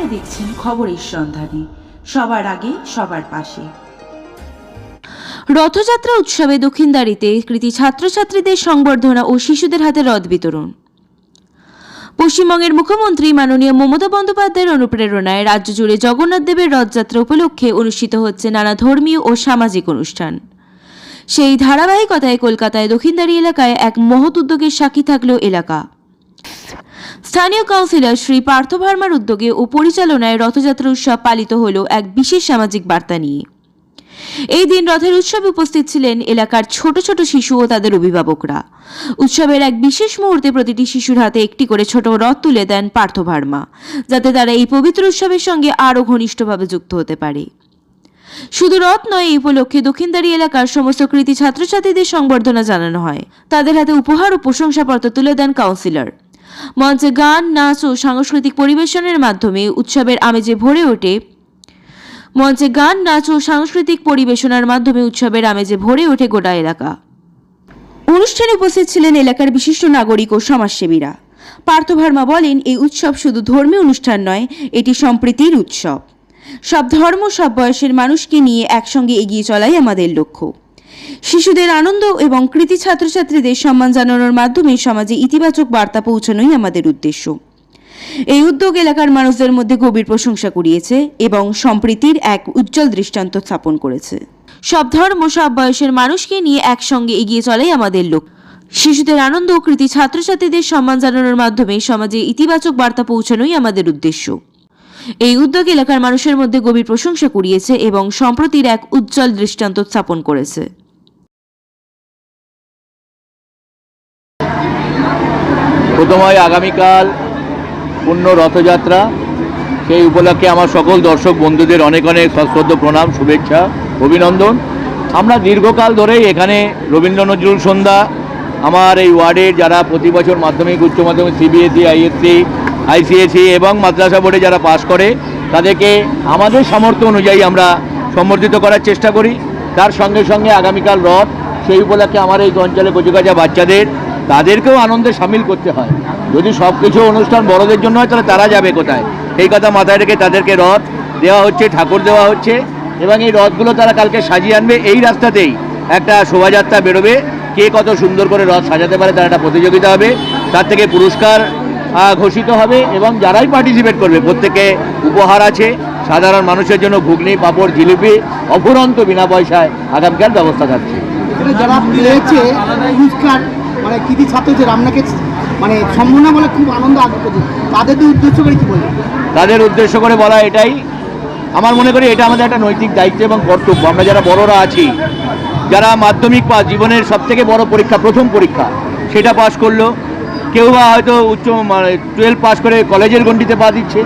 আপনারা দেখছেন খবরের সন্ধানে। সবার আগে, সবার পাশে। রথযাত্রা উৎসবে দক্ষিণদারিতে কৃতি ছাত্রছাত্রীদের সংবর্ধনা ও শিশুদের হাতে রথ বিতরণ। পশ্চিমবঙ্গের মুখ্যমন্ত্রী মাননীয় মমতা বন্দ্যোপাধ্যায়ের অনুপ্রেরণায় রাজ্য জুড়ে জগন্নাথ দেবের রথযাত্রা উপলক্ষে অনুষ্ঠিত হচ্ছে নানা ধর্মীয় ও সামাজিক অনুষ্ঠান। সেই ধারাবাহিকতায় কলকাতায় দক্ষিণদারি এলাকায় এক মহৎ উদ্যোগের সাক্ষী থাকল এলাকা। স্থানীয় কাউন্সিলর শ্রী পার্থ ভার্মার উদ্যোগে ও পরিচালনায় রথযাত্রা উৎসব পালিত হল এক বিশেষ সামাজিক বার্তা নিয়ে। এই দিন রথের উৎসবে উপস্থিত ছিলেন এলাকার ছোট ছোট শিশু ও তাদের অভিভাবকরা। উৎসবের এক বিশেষ মুহূর্তে প্রতিটি শিশুর হাতে একটি করে ছোট রথ তুলে দেন পার্থ ভার্মা, যাতে তারা এই পবিত্র উৎসবের সঙ্গে আরও ঘনিষ্ঠভাবে যুক্ত হতে পারে। শুধু রথ নয়, এই উপলক্ষে দক্ষিণদারি এলাকার সমস্ত কৃতি ছাত্রছাত্রীদের সংবর্ধনা জানানো হয়। তাদের হাতে উপহার ও প্রশংসাপত্র তুলে দেন কাউন্সিলর। মঞ্চে গান নাচ ও সাংস্কৃতিক পরিবেশনের মাধ্যমে উৎসবের আমেজে ভরে ওঠে। মঞ্চে গান নাচ ও সাংস্কৃতিক পরিবেশনার মাধ্যমে উৎসবের আমেজে ভরে ওঠে গোটা এলাকা। অনুষ্ঠানে উপস্থিত ছিলেন এলাকার বিশিষ্ট নাগরিক ও সমাজসেবীরা। পার্থ ভার্মা বলেন, এই উৎসব শুধু ধর্মীয় অনুষ্ঠান নয়, এটি সম্প্রীতির উৎসব। সব ধর্ম, সব বয়সের মানুষকে নিয়ে একসঙ্গে এগিয়ে চলাই আমাদের লক্ষ্য। শিশুদের আনন্দ এবং কৃতি ছাত্রছাত্রীদের সম্মান জানানোর মাধ্যমে সমাজে ইতিবাচক বার্তা পৌঁছানোই আমাদের উদ্দেশ্য। এই উদ্যোগ এলাকার মানুষদের মধ্যে গভীর প্রশংসা কুড়িয়েছে এবং সম্প্রীতির এক উজ্জ্বল দৃষ্টান্ত স্থাপন করেছে। সব ধর্ম, সব বয়সের মানুষকে নিয়ে একসঙ্গে এগিয়ে চলাই আমাদের লক্ষ্য। শিশুদের আনন্দ ও কৃতি ছাত্রছাত্রীদের সম্মান জানানোর মাধ্যমে সমাজে ইতিবাচক বার্তা পৌঁছানোই আমাদের উদ্দেশ্য। এই উদ্যোগ এলাকার মানুষের মধ্যে গভীর প্রশংসা কুড়িয়েছে এবং সম্প্রতির এক উজ্জ্বল দৃষ্টান্ত স্থাপন করেছে। প্রথম হয় আগামীকাল পূর্ণ রথযাত্রা। সেই উপলক্ষে আমার সকল দর্শক বন্ধুদের অনেক অনেক সশ্রদ্ধ প্রণাম, শুভেচ্ছা, অভিনন্দন। আমরা দীর্ঘকাল ধরেই এখানে রবীন্দ্র নজরুল সন্ধ্যা, আমার এই ওয়ার্ডের যারা প্রতি বছর মাধ্যমিক, উচ্চ মাধ্যমিক, সিবিএসই, আইএসসি, আইসিএসই এবং মাদ্রাসা বোর্ডে যারা পাশ করে, তাদেরকে আমাদের সামর্থ্য অনুযায়ী আমরা সম্বর্ধিত করার চেষ্টা করি। তার সঙ্গে সঙ্গে আগামীকাল রথ, সেই উপলক্ষে আমার এই অঞ্চলে কচিকাচা বাচ্চাদের তাদেরকেও আনন্দে সামিল করতে হয়। যদি সব কিছু অনুষ্ঠান বড়দের জন্য হয়, তাহলে তারা যাবে কোথায়? এই কথা মাথায় রেখে তাদেরকে রথ দেওয়া হচ্ছে, ঠাকুর দেওয়া হচ্ছে, এবং এই রথগুলো তারা কালকে সাজিয়ে আনবে। এই রাস্তাতেই একটা শোভাযাত্রা বেরোবে। কে কত সুন্দর করে রথ সাজাতে পারে তার একটা প্রতিযোগিতা হবে। তার থেকে পুরস্কার ঘোষিত হবে, এবং যারাই পার্টিসিপেট করবে, প্রত্যেকে উপহার আছে। সাধারণ মানুষের জন্য ঘুগনি, পাঁপড়, জিলিপি, অফুরন্ত বিনা পয়সায় আগামীকাল ব্যবস্থা থাকছে। মানে কৃতি ছাত্র যে রামনাকে মানে সম্মাননা বলে খুব আনন্দ আগ্রহ করছে, তাদের উদ্দেশ্য করে কি বলবেন তাদের উদ্দেশ্য করে বলা এটাই। আমার মনে করি এটা আমাদের একটা নৈতিক দায়িত্ব এবং কর্তব্য। আমরা যারা বড়রা আছি, যারা মাধ্যমিক পাস, জীবনের সব থেকে বড় পরীক্ষা, প্রথম পরীক্ষা, সেটা পাস করল। কেউ বা হয়তো উচ্চ মানে টুয়েলভ পাস করে কলেজের গণ্ডিতে পা দিচ্ছে।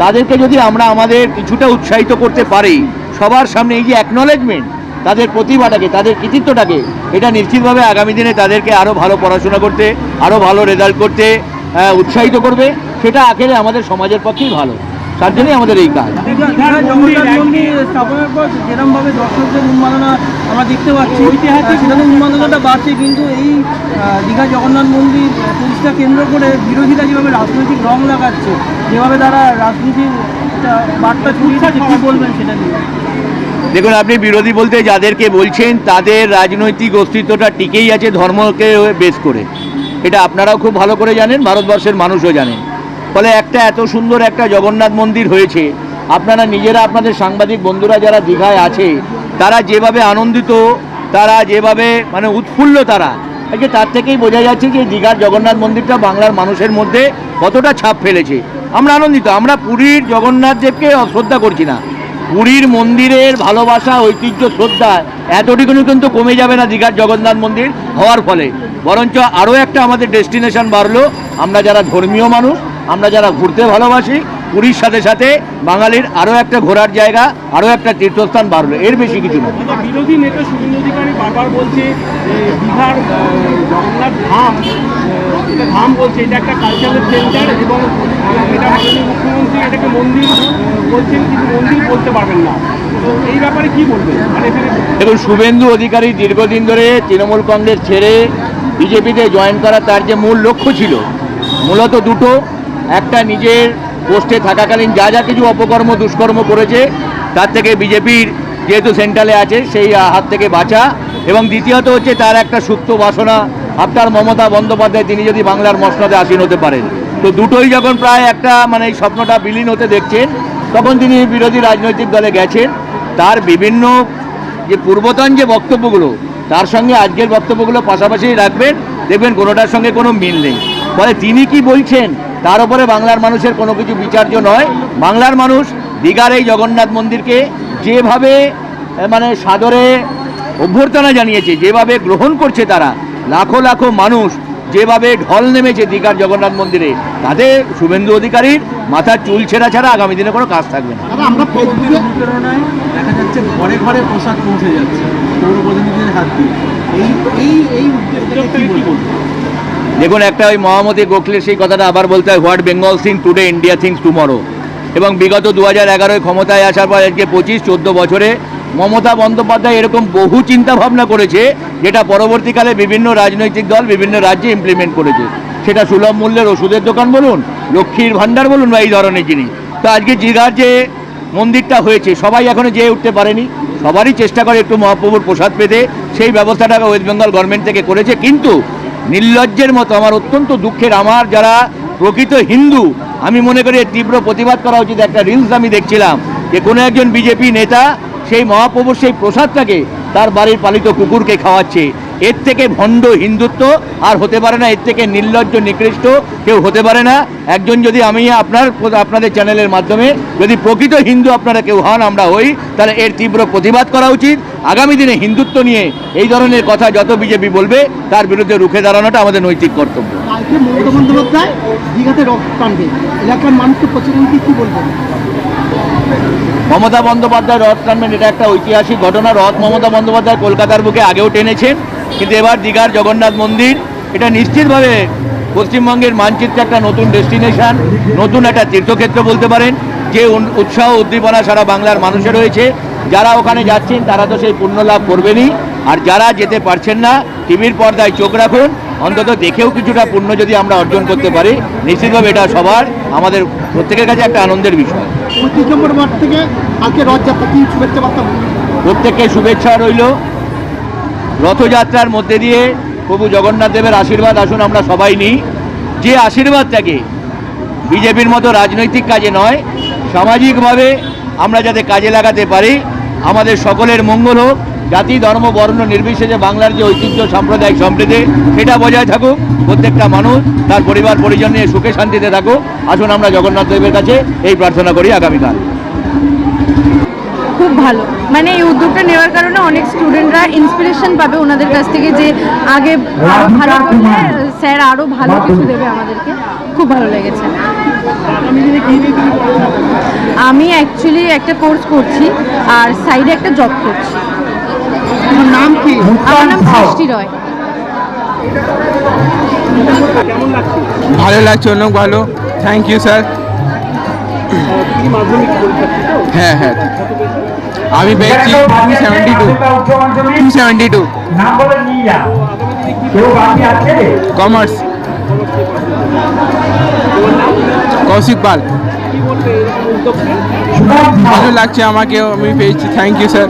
তাদেরকে যদি আমরা আমাদের কিছুটা উৎসাহিত করতে পারি, সবার সামনে এই যে অ্যাকনলেজমেন্ট তাদের প্রতিভাটাকে, তাদের কৃতিত্বটাকে, এটা নিশ্চিতভাবে আগামী দিনে তাদেরকে আরও ভালো পড়াশোনা করতে আরও ভালো রেজাল্ট করতে উৎসাহিত করবে, সেটা আখেরে আমাদের সমাজের পক্ষেই ভালো। তার জন্যই আমাদের এই কাজ। স্থাপনের পর দর্শকদের উন্মাদনা আমরা দেখতে পাচ্ছি ঐতিহাসিক সেরকম বাড়ছে কিন্তু এই দীঘা জগন্নাথ মন্দির প্রতিষ্ঠা কেন্দ্র করে বিরোধীরা যেভাবে রাজনৈতিক রং লাগাচ্ছে যেভাবে তারা রাজনীতির বার্তা ছড়িয়ে দিচ্ছে বলবেন সেটা নিয়ে দেখুন, আপনি বিরোধী বলতে যাদেরকে বলছেন, তাদের রাজনৈতিক অস্তিত্বটা টিকেই আছে ধর্মকে বেশ করে। এটা আপনারাও খুব ভালো করে জানেন, ভারতবর্ষের মানুষও জানেন। ফলে একটা এত সুন্দর একটা জগন্নাথ মন্দির হয়েছে, আপনারা নিজেরা আপনাদের সাংবাদিক বন্ধুরা যারা দীঘায় আছে, তারা যেভাবে আনন্দিত, তারা যেভাবে মানে উৎফুল্ল তারা যে তার থেকেই বোঝা যাচ্ছে যে দীঘার জগন্নাথ মন্দিরটা বাংলার মানুষের মধ্যে কতটা ছাপ ফেলেছে। আমরা আনন্দিত, আমরা পুরীর জগন্নাথ দেবকে অশ্রদ্ধা করছি না। পুরীর মন্দিরের ভালোবাসা, ঐতিহ্য, শ্রদ্ধা এতটুকুনি কিন্তু কমে যাবে না দীঘার জগন্নাথ মন্দির হওয়ার ফলে। বরঞ্চ আরও একটা আমাদের ডেস্টিনেশন বাড়লো। আমরা যারা ধর্মীয় মানুষ, আমরা যারা ঘুরতে ভালোবাসি, পুরীর সাথে সাথে বাঙালির আরও একটা ঘোরার জায়গা, আরও একটা তীর্থস্থান বাড়লো। এর বেশি কিছু না। বিরোধী নেতা শুভেন্দু অধিকারী বারবার বলছে দীঘার জগন্নাথ ধাম ধাম বলছে, এটা একটা কালচারাল সেন্টার এবং এটা মাননীয় মুখ্যমন্ত্রী এটাকে মন্দির বলছেন, কিন্তু মন্দির বলতে পারবেন না। এই ব্যাপারে কি বলবেন? মানে এখানে দেখুন, শুভেন্দু অধিকারী দীর্ঘদিন ধরে তৃণমূল কংগ্রেস ছেড়ে বিজেপিতে জয়েন করা তার যে মূল লক্ষ্য ছিল, মূলত দুটো। একটা, নিজের পোস্টে থাকাকালীন যা যা কিছু অপকর্ম, দুষ্কর্ম করেছে, তার থেকে বিজেপির যেহেতু সেন্ট্রালে আছে, সেই হাত থেকে বাঁচা। এবং দ্বিতীয়ত হচ্ছে, তার একটা সুপ্ত বাসনা আপনার মমতা বন্দ্যোপাধ্যায়, তিনি যদি বাংলার মসনদে আসীন হতে পারেন। তো দুটোই যখন প্রায় একটা মানে এই স্বপ্নটা বিলীন হতে দেখছেন, তখন তিনি বিরোধী রাজনৈতিক দলে গেছেন। তার বিভিন্ন যে পূর্বতন যে বক্তব্যগুলো, তার সঙ্গে আজকের বক্তব্যগুলো পাশাপাশি রাখবেন। দেখবেন কোনোটার সঙ্গে কোনো মিল নেই। ফলে তিনি কি বলছেন, তার উপরে বাংলার মানুষের কোনো কিছু বিচার্য নয়। বাংলার মানুষ দীঘার এই জগন্নাথ মন্দিরকে যেভাবে মানে সাদরে অভ্যর্থনা জানিয়েছে, যেভাবে গ্রহণ করছে তারা লাখো লাখো মানুষ যেভাবে ঢল নেমেছে দীঘার জগন্নাথ মন্দিরে তাতে শুভেন্দু অধিকারীর মাথার চুল ছেঁড়া ছাড়া আগামী দিনে কোনো কাজ থাকবে না। আমরা অনুপ্রেরণায় দেখা যাচ্ছে ঘরে ঘরে পোশাক পৌঁছে যাচ্ছে পৌর হাত দিয়ে। এই এই এই উদ্যোগটাকে কি বলব? দেখুন একটা ওই মহামতি গোখলের সেই কথাটা আবার বলতে হয় হোয়াট বেঙ্গল সিং টুডে ইন্ডিয়া থিংস টুমরো। এবং বিগত দু হাজার এগারোয় ক্ষমতায় আসার পর আজকে পঁচিশ, চোদ্দ বছরে মমতা বন্দ্যোপাধ্যায় এরকম বহু চিন্তা ভাবনা করেছে, যেটা পরবর্তীকালে বিভিন্ন রাজনৈতিক দল বিভিন্ন রাজ্যে ইমপ্লিমেন্ট করেছে। সেটা সুলভ মূল্যের ওষুধের দোকান বলুন, লক্ষ্মীর ভাণ্ডার বলুন বা এই ধরনের জিনিস। তো আজকে জিগার যে মন্দিরটা হয়েছে, সবাই এখনও যেয়ে উঠতে পারেনি। সবারই চেষ্টা করে একটু মহাপ্রভুর প্রসাদ পেতে, সেই ব্যবস্থাটা ওয়েস্ট বেঙ্গল গভর্নমেন্ট থেকে করেছে। কিন্তু নির্লজ্জের মতো, আমার অত্যন্ত দুঃখের, আমার যারা প্রকৃত হিন্দু। আমি মনে করি তীব্র প্রতিবাদ করা উচিত। একটা রিলস আমি দেখছিলাম যে কোনো একজন বিজেপি নেতা সেই মহাপ্রভুর সেই প্রসাদটাকে তার বাড়ির পালিত কুকুরকে খাওয়াচ্ছে। এর থেকে ভণ্ড হিন্দুত্ব আর হতে পারে না, এর থেকে নির্লজ্জ, নিকৃষ্ট কেউ হতে পারে না। একজন যদি আমি আপনার, আপনাদের চ্যানেলের মাধ্যমে যদি প্রকৃত হিন্দু আপনারা কেউ হন, আমরা হই, তাহলে এর তীব্র প্রতিবাদ করা উচিত। আগামী দিনে হিন্দুত্ব নিয়ে এই ধরনের কথা যত বিজেপি বলবে, তার বিরুদ্ধে রুখে দাঁড়ানোটা আমাদের নৈতিক কর্তব্য। দীঘাতে রক্ত টানবে। এলাকার মানুষকে প্রতিনিধি কি বলবেন? মমতা বন্দ্যোপাধ্যায় রথ টানবেন, এটা একটা ঐতিহাসিক ঘটনা। রথ মমতা বন্দ্যোপাধ্যায় কলকাতার বুকে আগেও টেনেছেন কিন্তু এবার দীঘার জগন্নাথ মন্দির, এটা নিশ্চিতভাবে পশ্চিমবঙ্গের মানচিত্রে একটা নতুন ডেস্টিনেশন, নতুন একটা তীর্থক্ষেত্র বলতে পারেন, যে উৎসাহ, উদ্দীপনা সারা বাংলার মানুষের রয়েছে। যারা ওখানে যাচ্ছেন, তারা তো সেই পুণ্য লাভ করবেনই। আর যারা যেতে পারছেন না, টিভির পর্দায় চোখ রাখুন অন্তত দেখেও কিছুটা পুণ্য যদি আমরা অর্জন করতে পারি, নিশ্চিতভাবে এটা সবার, আমাদের প্রত্যেকের কাছে একটা আনন্দের বিষয়। পঁচিশ ওয়ার্ড থেকে রথযাত্রা কি প্রত্যেককে শুভেচ্ছা রইল। রথযাত্রার মধ্যে দিয়ে প্রভু জগন্নাথ দেবের আশীর্বাদ আসুন আমরা সবাই নিই। যে আশীর্বাদটাকে বিজেপির মতো রাজনৈতিক কাজে নয়, সামাজিকভাবে আমরা যাতে কাজে লাগাতে পারি, আমাদের সকলের মঙ্গল হোক। জাতি ধর্ম বর্ণ নির্বিশেষে বাংলার যে ঐতিহ্য সাম্প্রদায়িক সম্প্রীতি সেটা বজায় থাকুক প্রত্যেকটা মানুষ তার পরিবার পরিজন নিয়ে সুখে শান্তিতে থাকুক। আসুন আমরা জগন্নাথ দেবের কাছে এই প্রার্থনা করি আগামীকাল। খুব ভালো। মানে এই উদ্যোগটা নেওয়ার কারণে অনেক স্টুডেন্টরা ইন্সপিরেশন পাবে ওনাদের কাছ থেকে যে আগে আরও ভালো করলে স্যার আরও ভালো কিছু দেবে আমাদেরকে। খুব ভালো লেগেছে। আমি অ্যাকচুয়ালি একটা কোর্স করছি আর সাইডে একটা জব করছি। তোমার নাম কি? আমার নাম সৃষ্টি রয়। ভালো লাগছে অনেক ভালো। থ্যাংক ইউ স্যার হ্যাঁ হ্যাঁ। আমি পেয়েছি two seventy two two seventy two commerce Kaushik Pal. ভালো লাগছে আমাকে আমি পেয়েছি। Thank you sir